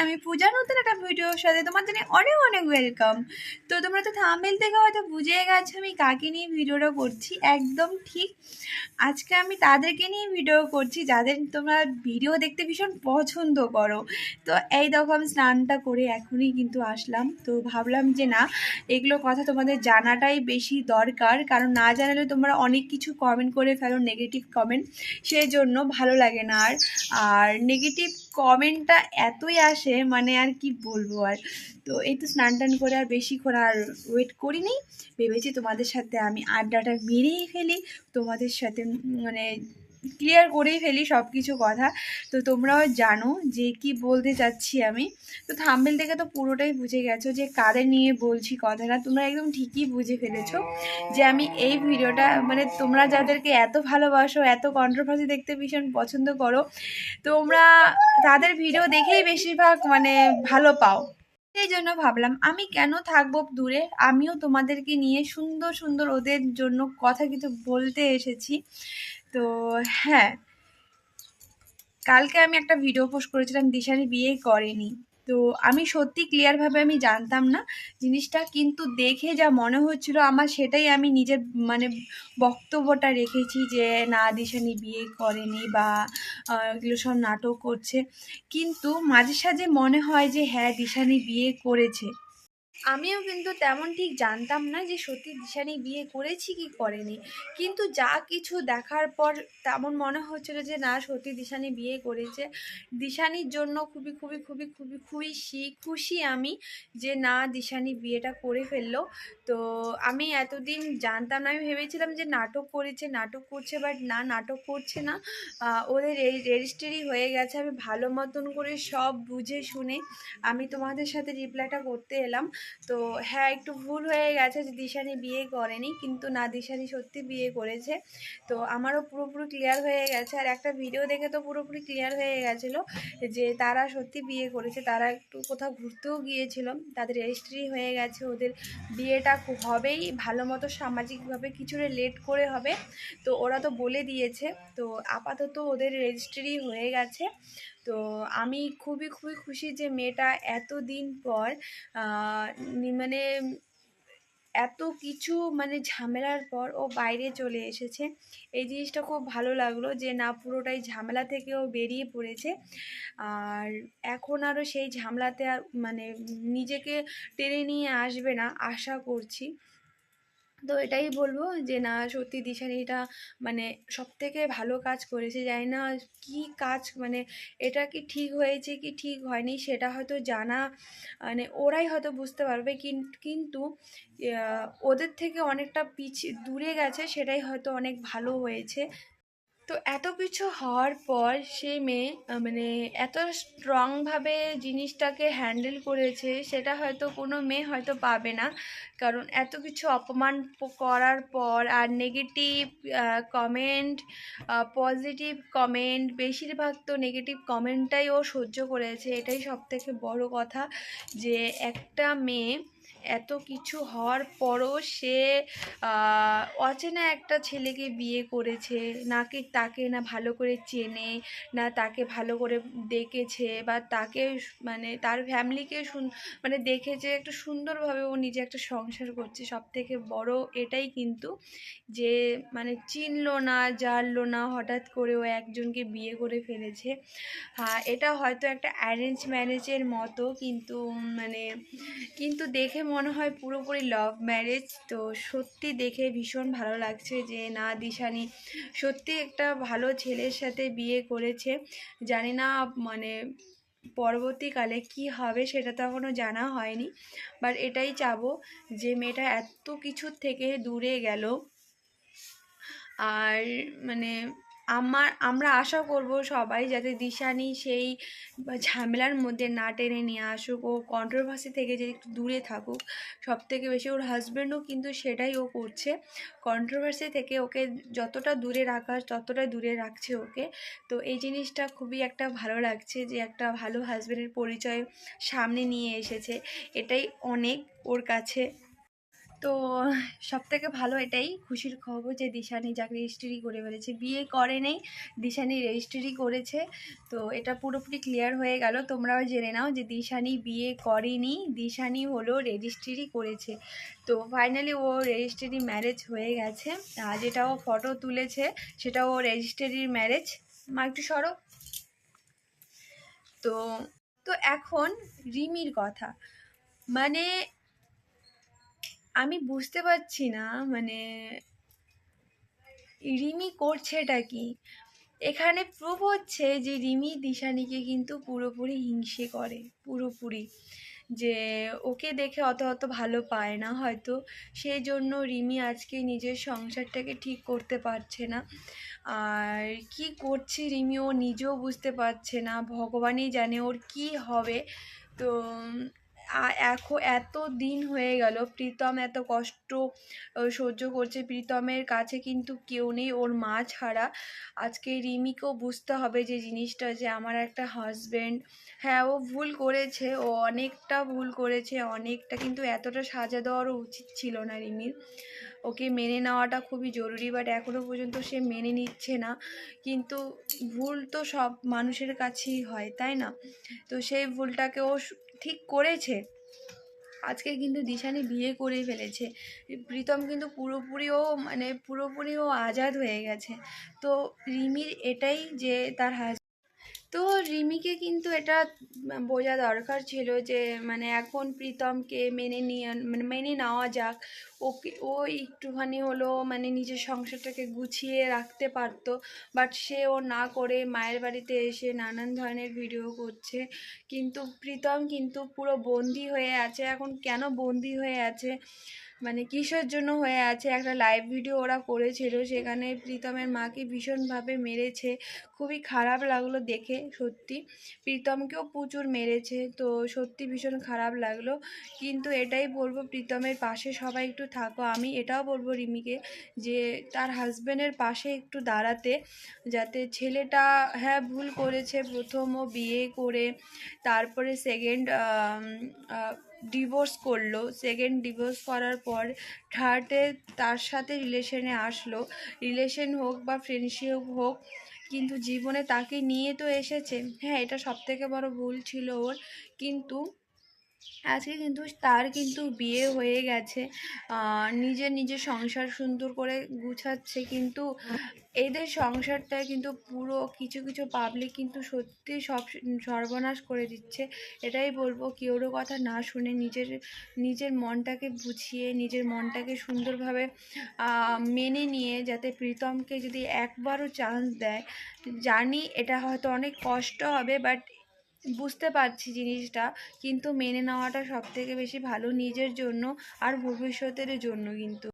আমি পূজা নতুন একটা ভিডিওর সাথে তোমার জন্য অনেক অনেক ওয়েলকাম তো তোমরা তো থামেল থেকে হয়তো বুঝে গেছো আমি কাকে নিয়ে ভিডিওটা করছি। একদম ঠিক। আজকে আমি তাদেরকে নিয়ে ভিডিও করছি যাদের তোমরা ভিডিও দেখতে ভীষণ পছন্দ করো। তো এই দেখো আমি স্নানটা করে এখনই কিন্তু আসলাম। তো ভাবলাম যে না, এগুলো কথা তোমাদের জানাটাই বেশি দরকার। কারণ না জানালে তোমরা অনেক কিছু কমেন্ট করে ফেলো নেগেটিভ কমেন্ট সেই জন্য ভালো লাগে না আর। আর নেগেটিভ কমেন্টটা এতই আসে মানে আর কি বলব আর। তো এই তো স্নান টান করে আর বেশিক্ষণ আর ওয়েট করিনি। ভেবেছি তোমাদের সাথে আমি আড্ডাটা মেরেই ফেলি, তোমাদের সাথে মানে ক্লিয়ার করেই ফেলি সব কিছু কথা। তো তোমরাও জানো যে কি বলতে চাচ্ছি আমি। তো থাম্বেল থেকে তো পুরোটাই বুঝে গেছো যে কাদের নিয়ে বলছি কথাটা। তোমরা একদম ঠিকই বুঝে ফেলেছো যে আমি এই ভিডিওটা মানে তোমরা যাদেরকে এত ভালোবাসো, এত কন্ট্রোভার্সি দেখতে ভীষণ পছন্দ করো, তোমরা তাদের ভিডিও দেখেই বেশিরভাগ মানে ভালো পাও। সেই জন্য ভাবলাম, আমি কেন থাকব দূরে? আমিও তোমাদেরকে নিয়ে সুন্দর সুন্দর ওদের জন্য কথা কিছু বলতে এসেছি। তো হ্যাঁ কালকে আমি একটা ভিডিও পোস্ট করেছিলাম দিশানি বিয়ে করেনি। তো আমি সত্যি ক্লিয়ারভাবে আমি জানতাম না জিনিসটা, কিন্তু দেখে যা মনে হচ্ছিল আমার সেটাই আমি নিজের মানে বক্তব্যটা রেখেছি যে, না, দিশানি বিয়ে করেনি বা এগুলো সব নাটক করছে। কিন্তু মাঝে সাঝে মনে হয় যে হ্যাঁ দিশানি বিয়ে করেছে। আমিও কিন্তু তেমন ঠিক জানতাম না যে সত্যি দিশানি বিয়ে করেছি কি করেনি। কিন্তু যা কিছু দেখার পর তেমন মনে হচ্ছিল যে, না, সত্যি দিশানি বিয়ে করেছে। দিশানির জন্য খুবই খুবই খুবই খুবই খুশি খুশি আমি যে, না, দিশানি বিয়েটা করে ফেলল। তো আমি এতদিন জানতাম না, আমি ভেবেছিলাম যে, নাটক করেছে, নাটক করছে বাট না, নাটক করছে না। ওদের রেজিস্ট্রি হয়ে গেছে, আমি ভালো মতন করে সব বুঝে শুনে আমি তোমাদের সাথে রিপ্লাইটা করতে এলাম। তো হ্যাঁ একটু ভুল হয়ে গেছে যে দিশানি বিয়ে করেনি, কিন্তু না দিশানি সত্যি বিয়ে করেছে। তো আমারও পুরোপুরি ক্লিয়ার হয়ে গেছে। আর একটা ভিডিও দেখে তো পুরোপুরি ক্লিয়ার হয়ে গেছিল যে তারা সত্যি বিয়ে করেছে। তারা একটু কোথাও ঘুরতেও গিয়েছিল। তাদের রেজিস্ট্রি হয়ে গেছে। ওদের বিয়েটা হবেই। ভালো মতো সামাজিকভাবে কিছুটা লেট করে হবে। তো ওরা তো বলে দিয়েছে। তো আপাতত ওদের রেজিস্ট্রি হয়ে গেছে। তো আমি খুবই খুবই খুশি যে মেয়েটা এতদিন পর মানে এত কিছু মানে ঝামেলার পর ও বাইরে চলে এসেছে। এই জিনিসটা খুব ভালো লাগল যে না পুরোটাই ঝামেলা থেকেও বেরিয়ে পড়েছে। আর এখন আরও সেই ঝামেলাতে আর মানে নিজেকে টেনে নিয়ে আসবে না, আশা করছি। তো এটাই বলব যে না, সত্যি দিশানিটা মানে সব থেকে ভালো কাজ করেছে। জানি না কি কাজ মানে এটা কি ঠিক হয়েছে কি ঠিক হয়নি সেটা হয়তো জানা মানে ওরাই হয়তো বুঝতে পারবে। কিন- কিন্তু ওদের থেকে অনেকটা পিছিয়ে দূরে গেছে সেটাই হয়তো অনেক ভালো হয়েছে। তো এত কিছু হওয়ার পর সেই মেয়ে মানে এত স্ট্রংভাবে জিনিসটাকে হ্যান্ডেল করেছে, সেটা হয়তো কোনো মেয়ে হয়তো পাবে না। কারণ এত কিছু অপমান করার পর আর নেগেটিভ কমেন্ট পজিটিভ কমেন্ট বেশিরভাগ তো নেগেটিভ কমেন্টটাই ও সহ্য করেছে। এটাই সব থেকে বড় কথা যে একটা মেয়ে এত কিছু হওয়ার পরও সে অচেনা একটা ছেলেকে বিয়ে করেছে। নাকি তাকে না ভালো করে চেনে, না তাকে ভালো করে দেখেছে বা তাকে মানে তার ফ্যামিলিকে শুন মানে দেখেছে, একটু সুন্দরভাবে ও নিজে একটা সংসার করছে। সব থেকে বড় এটাই কিন্তু যে মানে চিনলো না, জানলো না, হঠাৎ করে ও একজনকে বিয়ে করে ফেলেছে। হ্যাঁ এটা হয়তো একটা অ্যারেঞ্জ ম্যারেজের মতো কিন্তু মানে কিন্তু দেখে মনে হয় পুরোপুরি লাভ ম্যারেজ তো সত্যি দেখে ভীষণ ভালো লাগছে যে না, দিশানি সত্যি একটা ভালো ছেলের সাথে বিয়ে করেছে। জানি না মানে পরবর্তীকালে কি হবে সেটা তো এখনও জানা হয়নি। বাট এটাই চাবো যে মেয়েটা এত কিছুর থেকে দূরে গেল। আর মানে আমার, আমরা আশা করব সবাই যাতে দিশানি সেই ঝামেলার মধ্যে না টেনে নিয়ে আসুক ও কন্ট্রোভার্সি থেকে যে একটু দূরে থাকুক সব থেকে বেশি ওর হাজব্যান্ডও কিন্তু সেটাই ও করছে। কন্ট্রোভার্সি থেকে ওকে যতটা দূরে রাখা ততটা দূরে রাখছে ওকে। তো এই জিনিসটা খুবই একটা ভালো লাগছে যে একটা ভালো হাজব্যান্ডের পরিচয় সামনে নিয়ে এসেছে। এটাই অনেক ওর কাছে তো সব থেকে ভালো এটাই। খুশির খবর যে দিশানি যাক রেজিস্ট্রি করে ফেলেছে। বিয়ে করে নেই, দিশানি রেজিস্ট্রি করেছে। তো এটা পুরোপুরি ক্লিয়ার হয়ে গেল। তোমরাও জেনে নাও যে দিশানি বিয়ে করেনি, দিশানি হলো রেজিস্ট্রি করেছে। তো ফাইনালি ও রেজিস্ট্রি ম্যারেজ হয়ে গেছে। আর যেটা ও ফটো তুলেছে সেটা ও রেজিস্ট্রির ম্যারেজ মা, একটু সরো। তো তো এখন রিমির কথা। মানে আমি বুঝতে পারছি না মানে রিমি করছেটা কি? এখানে প্রুফ হচ্ছে যে রিমি দিশানিকে কিন্তু পুরোপুরি হিংসে করে, পুরোপুরি। যে ওকে দেখে অত অত ভালো পায় না হয়তো সেই জন্য রিমি আজকে নিজের সংসারটাকে ঠিক করতে পারছে না। আর কি করছে রিমি ও নিজেও বুঝতে পারছে না, ভগবানই জানে ওর কি হবে। তো এখন এত দিন হয়ে গেল, প্রীতম এত কষ্ট সহ্য করছে। প্রীতমের কাছে কিন্তু কেউ নেই, ওর মা ছাড়া। আজকে রিমিকেও বুঝতে হবে যে জিনিসটা যে আমার একটা হাজব্যান্ড হ্যাঁ ও ভুল করেছে, ও অনেকটা ভুল করেছে, অনেকটা, কিন্তু এতটা সাজা দেওয়ারও উচিত ছিল না রিমির। ওকে মেনে নেওয়াটা খুবই জরুরি বাট এখনও পর্যন্ত সে মেনে নিচ্ছে না। কিন্তু ভুল তো সব মানুষের কাছেই হয়, তাই না? তো সেই ভুলটাকে ও ঠিক করেছে। আজকে কিন্তু দিশানি বিয়ে করে ফেলেছে। প্রীতম কিন্তু পুরোপুরিও মানে পুরোপুরিও আজাদ হয়ে গেছে। তো রিমির এটাই যে তার হাজ তো রিমিকে কিন্তু এটা বোঝা দরকার ছিল যে মানে এখন প্রীতমকে মেনে নিয়ে মানে মেনে নেওয়া যাক। ওকে, ও একটুখানি হলো মানে নিজের সংসারটাকে গুছিয়ে রাখতে পারতো বাট সে ও না করে মায়ের বাড়িতে এসে নানান ধরনের ভিডিও করছে। কিন্তু প্রীতম কিন্তু পুরো বন্দি হয়ে আছে। এখন কেন বন্দি হয়ে আছে? মানে কিসের জন্য হয়ে আছে? একটা লাইভ ভিডিও ওরা করেছিল, সেখানে প্রীতমের মাকে ভীষণভাবে মেরেছে। খুবই খারাপ লাগল দেখে, সত্যি। প্রীতমকেও প্রচুর মেরেছে, তো সত্যি ভীষণ খারাপ লাগল। কিন্তু এটাই বলব, প্রীতমের পাশে সবাই একটু থাকো। আমি এটাও বলব রিমিকে যে, তার হাজব্যান্ডের পাশে একটু দাঁড়াতে, যাতে ছেলেটা হ্যাঁ ভুল করেছে প্রথম ও বিয়ে করে, তারপরে সেকেন্ড ডিভোর্স করল। সেকেন্ড ডিভোর্স করার পর থার্ডে তার সাথে রিলেশনে আসলো। রিলেশন হোক বা ফ্রেন্ডশিপ হোক, কিন্তু জীবনে তাকে নিয়ে তো এসেছে। হ্যাঁ এটা সবথেকে বড় ভুল ছিল ওর। কিন্তু আজকে কিন্তু তার কিন্তু বিয়ে হয়ে গেছে। নিজের নিজের সংসার সুন্দর করে গুছাচ্ছে কিন্তু এদের সংসারটা কিন্তু পুরো কিছু কিছু পাবলিক কিন্তু সত্যি সব সর্বনাশ করে দিচ্ছে। এটাই বলব কেউরও কথা না শুনে নিজের নিজের মনটাকে বুঝিয়ে, নিজের মনটাকে সুন্দরভাবে মেনে নিয়ে যাতে প্রীতমকে যদি একবারও চান্স দেয়, জানি এটা হয়তো অনেক কষ্ট হবে বাট বুঝতে পারছি জিনিসটা। কিন্তু মেনে নেওয়াটা সবথেকে বেশি ভালো নিজের জন্য আর ভবিষ্যতের জন্য কিন্তু।